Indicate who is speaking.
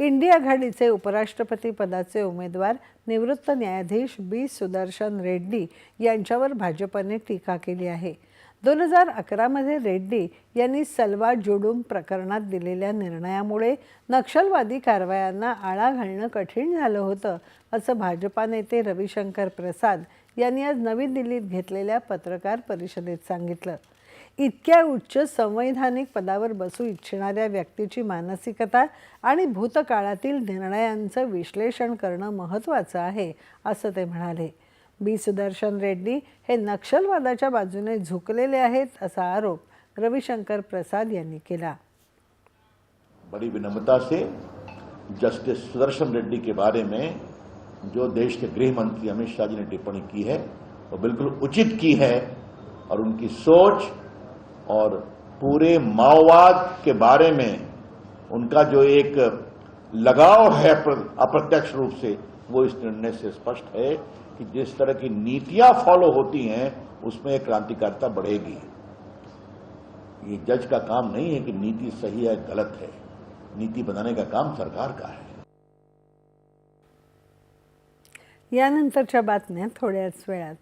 Speaker 1: India आघाडीचे उपराष्ट्रपती पदाचे उमेदवार निवृत्त न्यायाधीश बी. सुदर्शन रेड्डी यांच्यावर भाजपने टीका केली आहे. दोन हजार अकरामध्ये रेड्डी यांनी सलवा जुडूम प्रकरणात दिलेल्या निर्णयामुळे नक्षलवादी कारवायांना आळा घालणं कठीण झालं होतं असं भाजपा नेते रविशंकर प्रसाद यांनी आज नवी दिल्लीत घेतलेल्या पत्रकार परिषदेत सांगितलं. इतक्या उच्च संवैधानिक पदावर बसू इच्छिणाऱ्या व्यक्तीची मानसिकता आणि भूतकाळातील निर्णयांचं विश्लेषण करणं महत्त्वाचं आहे असं ते म्हणाले. बी. सुदर्शन रेड्डी हे नक्षलवादाच्या बाजूने झुकलेले आहेत असा आरोप रविशंकर प्रसाद यांनी केला.
Speaker 2: बड़ी विनम्रता से जस्टिस सुदर्शन रेड्डी के बारे में जो देश के गृह मंत्री अमित शाह जी ने टिप्पणी की है वो बिल्कुल उचित की है और उनकी सोच और पूरे माओवाद के बारे में उनका जो एक लगाव है अप्रत्यक्ष रूप से, वो इस निर्णय से स्पष्ट है कि जिस तरह की नीतियाँ फॉलो होती हैं, उसमें क्रांतिकारिता बढ़ेगी। ये जज का काम नहीं है कि नीति सही है, गलत है। नीति बनाने का काम सरकार का है।
Speaker 1: यानंतरच्या बातम्या थोड्याच वेळात